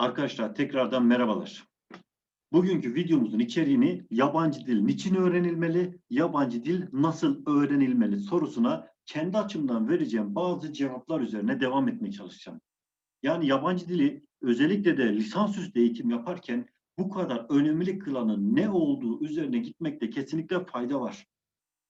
Arkadaşlar tekrardan merhabalar. Bugünkü videomuzun içeriğini yabancı dil niçin öğrenilmeli, yabancı dil nasıl öğrenilmeli sorusuna kendi açımdan vereceğim bazı cevaplar üzerine devam etmeye çalışacağım. Yani yabancı dili özellikle de lisansüstü eğitim yaparken bu kadar önemli kılanın ne olduğu üzerine gitmekte kesinlikle fayda var.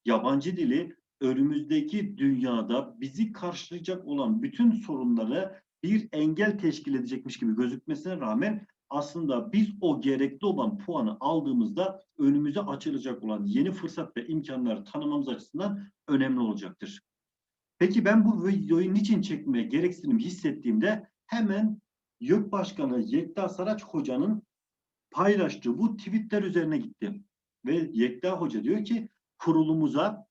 Yabancı dili önümüzdeki dünyada bizi karşılayacak olan bütün sorunları bir engel teşkil edecekmiş gibi gözükmesine rağmen aslında biz o gerekli olan puanı aldığımızda önümüze açılacak olan yeni fırsat ve imkanları tanımamız açısından önemli olacaktır. Peki ben bu videoyu niçin çekmeye gereksinim hissettiğimde hemen YÖK Başkanı Yekta Saraç Hoca'nın paylaştığı bu tweetler üzerine gittim. Ve Yekta Hoca diyor ki kurulumuza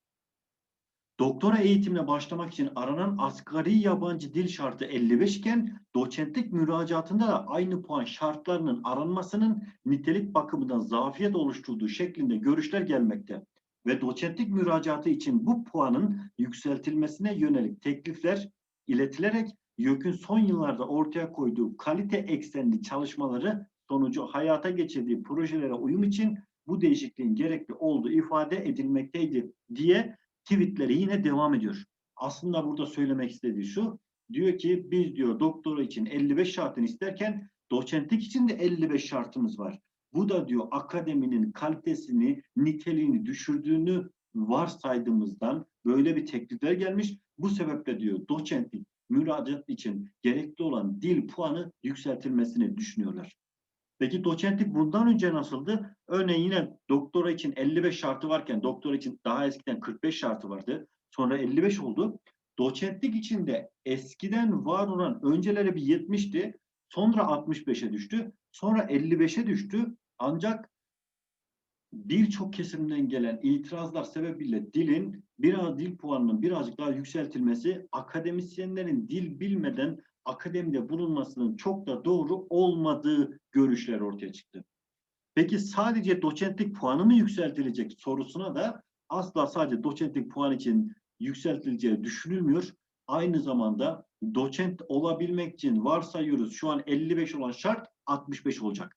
Doktora eğitimine başlamak için aranan asgari yabancı dil şartı 55 iken doçentlik müracaatında da aynı puan şartlarının aranmasının nitelik bakımından zafiyet oluşturduğu şeklinde görüşler gelmekte. Ve doçentlik müracaatı için bu puanın yükseltilmesine yönelik teklifler iletilerek YÖK'ün son yıllarda ortaya koyduğu kalite eksenli çalışmaları sonucu hayata geçirdiği projelere uyum için bu değişikliğin gerekli olduğu ifade edilmekteydi diye tweetleri yine devam ediyor. Aslında burada söylemek istediği şu. Diyor ki biz diyor doktora için 55 şartını isterken doçentlik için de 55 şartımız var. Bu da diyor akademinin kalitesini, niteliğini düşürdüğünü varsaydığımızdan böyle bir teklifler gelmiş. Bu sebeple diyor doçentlik müracaat için gerekli olan dil puanı yükseltilmesini düşünüyorlar. Peki doçentlik bundan önce nasıldı? Örneğin yine doktora için 55 şartı varken doktora için daha eskiden 45 şartı vardı. Sonra 55 oldu. Doçentlik için de eskiden var olan önceleri bir 70'ti. Sonra 65'e düştü. Sonra 55'e düştü. Ancak birçok kesimden gelen itirazlar sebebiyle dilin biraz dil puanının birazcık daha yükseltilmesi akademisyenlerin dil bilmeden akademide bulunmasının çok da doğru olmadığı görüşler ortaya çıktı. Peki sadece doçentlik puanı mı yükseltilecek sorusuna da asla sadece doçentlik puan için yükseltileceği düşünülmüyor. Aynı zamanda doçent olabilmek için varsayıyoruz şu an 55 olan şart 65 olacak.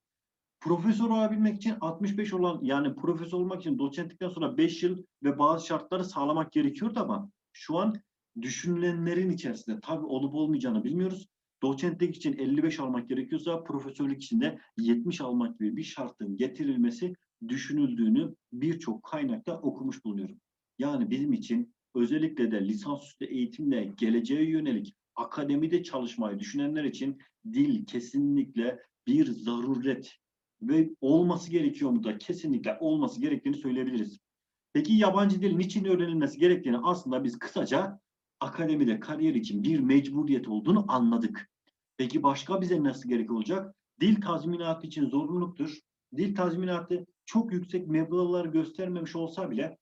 Profesör olabilmek için 65 olan yani profesör olmak için doçentlikten sonra 5 yıl ve bazı şartları sağlamak gerekiyordu ama şu an düşünülenlerin içerisinde tabii olup olmayacağını bilmiyoruz. Doçentlik için 55 almak gerekiyorsa profesörlük için de 70 almak gibi bir şartın getirilmesi düşünüldüğünü birçok kaynakta okumuş bulunuyorum. Yani bizim için özellikle de lisansüstü eğitimle geleceğe yönelik akademide çalışmayı düşünenler için dil kesinlikle bir zaruret ve olması gerekiyor mu da kesinlikle olması gerektiğini söyleyebiliriz. Peki yabancı dil niçin öğrenilmesi gerektiğini aslında biz kısaca akademide kariyer için bir mecburiyet olduğunu anladık. Peki başka bize nasıl gerek olacak? Dil tazminatı için zorunluluktur. Dil tazminatı çok yüksek meblağlar göstermemiş olsa bile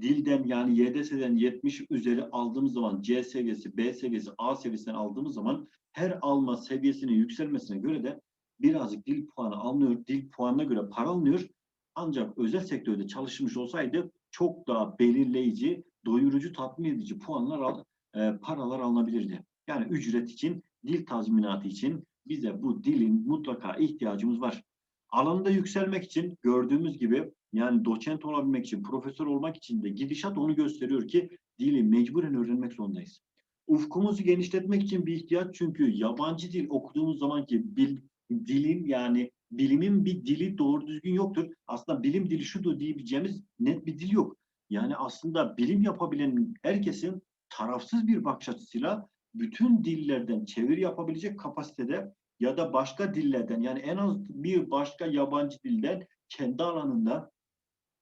dilden yani YDS'den 70 üzeri aldığımız zaman C seviyesi, B seviyesi, A seviyesinden aldığımız zaman her alma seviyesinin yükselmesine göre de birazcık dil puanı alınıyor. Dil puanına göre para alınıyor. Ancak özel sektörde çalışmış olsaydı çok daha belirleyici, doyurucu, tatmin edici puanlar, al, e, paralar alınabilirdi. Yani ücret için, dil tazminatı için bize bu dilin mutlaka ihtiyacımız var. Alanında yükselmek için gördüğümüz gibi yani doçent olabilmek için, profesör olmak için de gidişat onu gösteriyor ki dili mecburen öğrenmek zorundayız. Ufkumuzu genişletmek için bir ihtiyaç çünkü yabancı dil okuduğumuz zamanki bil, dilin yani bilimin bir dili doğru düzgün yoktur. Aslında bilim dili şudur diyebileceğimiz net bir dil yok. Yani aslında bilim yapabilen herkesin tarafsız bir bakış açısıyla bütün dillerden çeviri yapabilecek kapasitede ya da başka dillerden yani en az bir başka yabancı dilden kendi alanında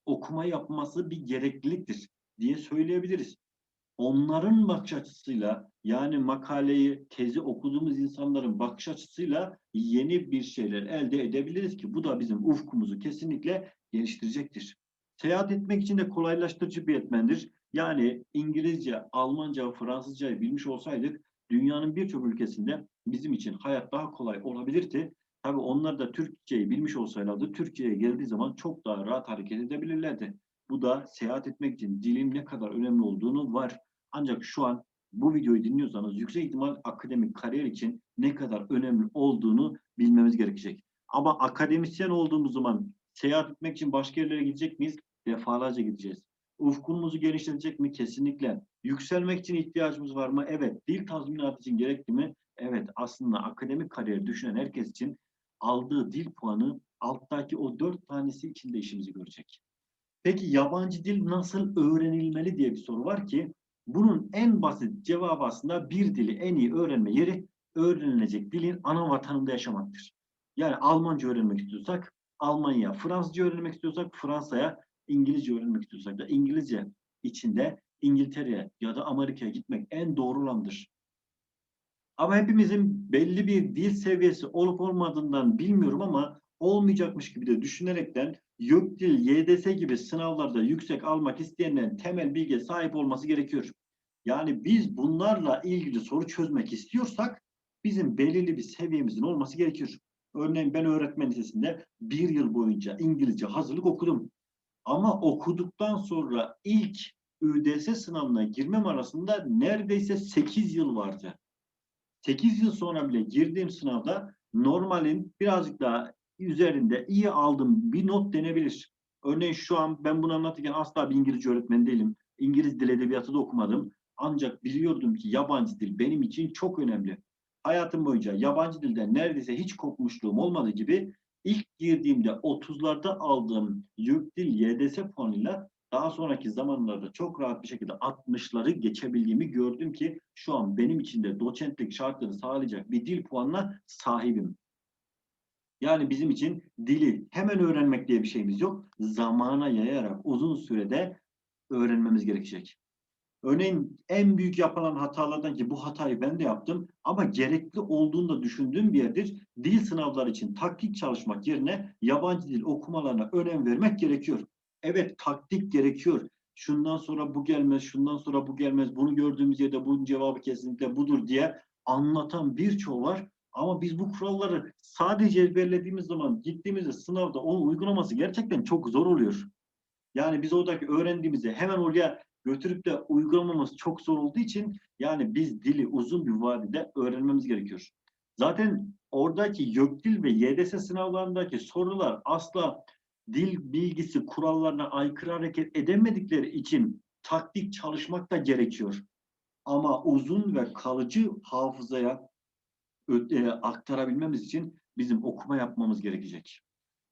okuma yapması bir gerekliliktir diye söyleyebiliriz. Onların bakış açısıyla yani makaleyi, tezi okuduğumuz insanların bakış açısıyla yeni bir şeyler elde edebiliriz ki bu da bizim ufkumuzu kesinlikle geliştirecektir. Seyahat etmek için de kolaylaştırıcı bir etmendir. Yani İngilizce, Almanca, Fransızcayı bilmiş olsaydık dünyanın birçok ülkesinde bizim için hayat daha kolay olabilirdi. Tabi onlar da Türkçeyi bilmiş olsaylardı Türkiye'ye geldiği zaman çok daha rahat hareket edebilirlerdi. Bu da seyahat etmek için dilin ne kadar önemli olduğunu var. Ancak şu an bu videoyu dinliyorsanız yüksek ihtimal akademik kariyer için ne kadar önemli olduğunu bilmemiz gerekecek. Ama akademisyen olduğumuz zaman seyahat etmek için başka yerlere gidecek miyiz? Defalarca gideceğiz. Ufkumuzu genişletecek mi? Kesinlikle. Yükselmek için ihtiyacımız var mı? Evet. Dil tazminatı için gerekli mi? Evet. Aslında akademik kariyer düşünen herkes için aldığı dil puanı alttaki o dört tanesi içinde işimizi görecek. Peki yabancı dil nasıl öğrenilmeli diye bir soru var ki bunun en basit cevabı aslında bir dili en iyi öğrenme yeri öğrenilecek dilin ana vatanında yaşamaktır. Yani Almanca öğrenmek istiyorsak Almanya, Fransızca öğrenmek istiyorsak Fransa'ya, İngilizce öğrenmek istiyorsak da İngilizce içinde İngiltere'ye ya da Amerika'ya gitmek en doğru olandır. Ama hepimizin belli bir dil seviyesi olup olmadığından bilmiyorum ama olmayacakmış gibi de düşünerekten YÖKDİL, YDS gibi sınavlarda yüksek almak isteyenlerin temel bilgiye sahip olması gerekiyor. Yani biz bunlarla ilgili soru çözmek istiyorsak bizim belirli bir seviyemizin olması gerekiyor. Örneğin ben öğretmen lisesinde bir yıl boyunca İngilizce hazırlık okudum. Ama okuduktan sonra ilk ÜDS sınavına girmem arasında neredeyse 8 yıl vardı. 8 yıl sonra bile girdiğim sınavda normalin birazcık daha üzerinde iyi aldığım bir not denebilir. Örneğin şu an ben bunu anlatırken asla bir İngilizce öğretmen değilim. İngiliz dil edebiyatı da okumadım. Ancak biliyordum ki yabancı dil benim için çok önemli. Hayatım boyunca yabancı dilden neredeyse hiç kopmuşluğum olmadığı gibi ilk girdiğimde 30'larda aldığım YÖK Dil YDS puanıyla daha sonraki zamanlarda çok rahat bir şekilde 60'ları geçebildiğimi gördüm ki şu an benim için de doçentlik şartları sağlayacak bir dil puanına sahibim. Yani bizim için dili hemen öğrenmek diye bir şeyimiz yok. Zamana yayarak uzun sürede öğrenmemiz gerekecek. Örneğin en büyük yapılan hatalardan ki bu hatayı ben de yaptım ama gerekli olduğunu da düşündüğüm bir yerdir. Dil sınavları için taktik çalışmak yerine yabancı dil okumalarına önem vermek gerekiyor. Evet taktik gerekiyor. Şundan sonra bu gelmez, şundan sonra bu gelmez, bunu gördüğümüz yerde bunun cevabı kesinlikle budur diye anlatan birçoğu var. Ama biz bu kuralları sadece ezberlediğimiz zaman gittiğimizde sınavda onun uygulaması gerçekten çok zor oluyor. Yani biz oradaki öğrendiğimizi hemen oraya götürüp de uygulamamız çok zor olduğu için yani biz dili uzun bir vadede öğrenmemiz gerekiyor. Zaten oradaki YÖKDİL ve YDS sınavlarındaki sorular asla dil bilgisi kurallarına aykırı hareket edemedikleri için taktik çalışmak da gerekiyor. Ama uzun ve kalıcı hafızaya e, aktarabilmemiz için bizim okuma yapmamız gerekecek.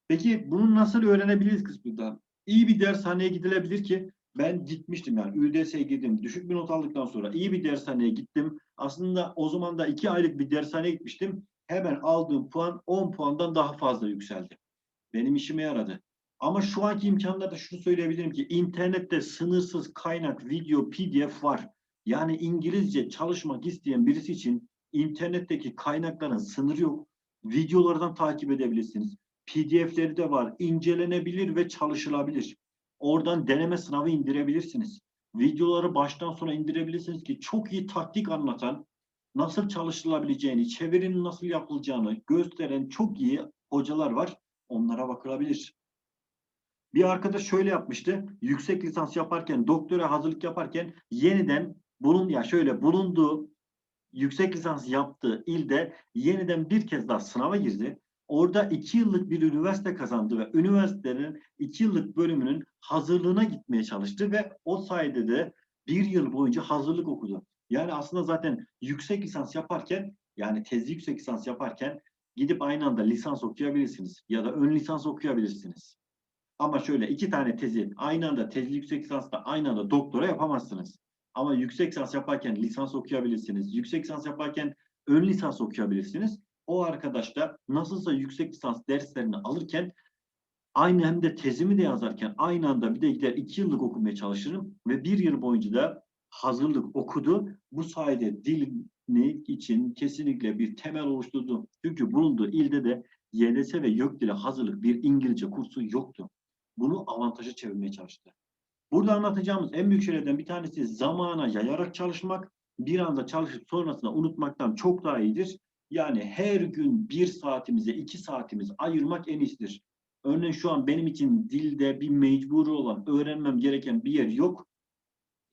Peki bunu nasıl öğrenebiliriz kısmında? İyi bir dershaneye gidilebilir ki ben gitmiştim yani ÜDS'ye girdim. Düşük bir not aldıktan sonra iyi bir dershaneye gittim. Aslında o zaman da iki aylık bir dershaneye gitmiştim. Hemen aldığım puan 10 puandan daha fazla yükseldi. Benim işime yaradı. Ama şu anki imkanlarda şunu söyleyebilirim ki internette sınırsız kaynak, video, pdf var. Yani İngilizce çalışmak isteyen birisi için internetteki kaynakların sınırı yok. Videolardan takip edebilirsiniz. PDF'leri de var. İncelenebilir ve çalışılabilir. Oradan deneme sınavı indirebilirsiniz. Videoları baştan sona indirebilirsiniz ki çok iyi taktik anlatan, nasıl çalışılabileceğini, çevirinin nasıl yapılacağını gösteren çok iyi hocalar var. Onlara bakılabilir. Bir arkadaş şöyle yapmıştı. Yüksek lisans yaparken, doktora hazırlık yaparken yeniden bunun ya şöyle bulunduğu yüksek lisans yaptığı ilde yeniden bir kez daha sınava girdi. Orada iki yıllık bir üniversite kazandı ve üniversitenin iki yıllık bölümünün hazırlığına gitmeye çalıştı ve o sayede de bir yıl boyunca hazırlık okudu. Yani aslında zaten yüksek lisans yaparken yani tezli yüksek lisans yaparken gidip aynı anda lisans okuyabilirsiniz ya da ön lisans okuyabilirsiniz. Ama şöyle iki tane tezi aynı anda tezli yüksek lisansla aynı anda doktora yapamazsınız. Ama yüksek lisans yaparken lisans okuyabilirsiniz. Yüksek lisans yaparken ön lisans okuyabilirsiniz. O arkadaş da nasılsa yüksek lisans derslerini alırken aynı hem de tezimi de yazarken aynı anda bir de gider iki yıllık okumaya çalışırım ve bir yıl boyunca da hazırlık okudu. Bu sayede dilini için kesinlikle bir temel oluşturdu. Çünkü bulunduğu ilde de YDS ve YÖK dili hazırlık bir İngilizce kursu yoktu. Bunu avantaja çevirmeye çalıştı. Burada anlatacağımız en büyük şeylerden bir tanesi zamana yayarak çalışmak. Bir anda çalışıp sonrasında unutmaktan çok daha iyidir. Yani her gün bir saatimize iki saatimiz ayırmak en iyisidir. Örneğin şu an benim için dilde bir mecburi olan öğrenmem gereken bir yer yok.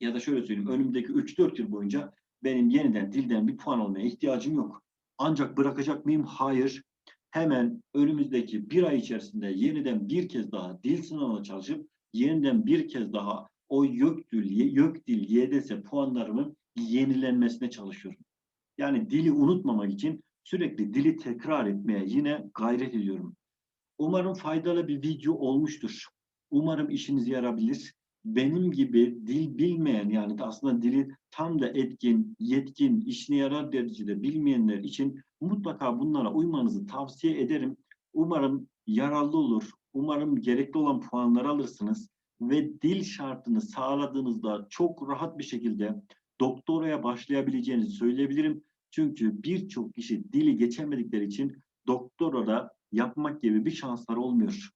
Ya da şöyle söyleyeyim önümüzdeki 3-4 yıl boyunca benim yeniden dilden bir puan almaya ihtiyacım yok. Ancak bırakacak mıyım? Hayır. Hemen önümüzdeki bir ay içerisinde yeniden bir kez daha dil sınavına çalışıp yeniden bir kez daha o YÖK dil, YÖK dil YDS puanlarımın yenilenmesine çalışıyorum. Yani dili unutmamak için sürekli dili tekrar etmeye yine gayret ediyorum. Umarım faydalı bir video olmuştur. Umarım işinize yarabilir. Benim gibi dil bilmeyen yani de aslında dili tam da etkin, yetkin, işine yarar derecede bilmeyenler için mutlaka bunlara uymanızı tavsiye ederim. Umarım yararlı olur. Umarım gerekli olan puanları alırsınız ve dil şartını sağladığınızda çok rahat bir şekilde doktoraya başlayabileceğinizi söyleyebilirim. Çünkü birçok kişi dili geçemedikleri için doktorada yapmak gibi bir şansları olmuyor.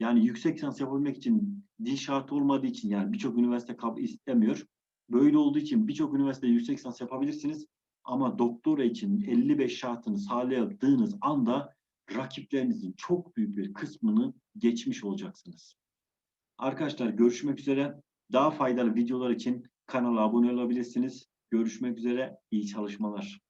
Yani yüksek lisans yapabilmek için dil şartı olmadığı için yani birçok üniversite kabul istemiyor. Böyle olduğu için birçok üniversite yüksek lisans yapabilirsiniz. Ama doktora için 55 şartını sağladığınız anda rakiplerinizin çok büyük bir kısmını geçmiş olacaksınız. Arkadaşlar görüşmek üzere. Daha faydalı videolar için kanala abone olabilirsiniz. Görüşmek üzere. İyi çalışmalar.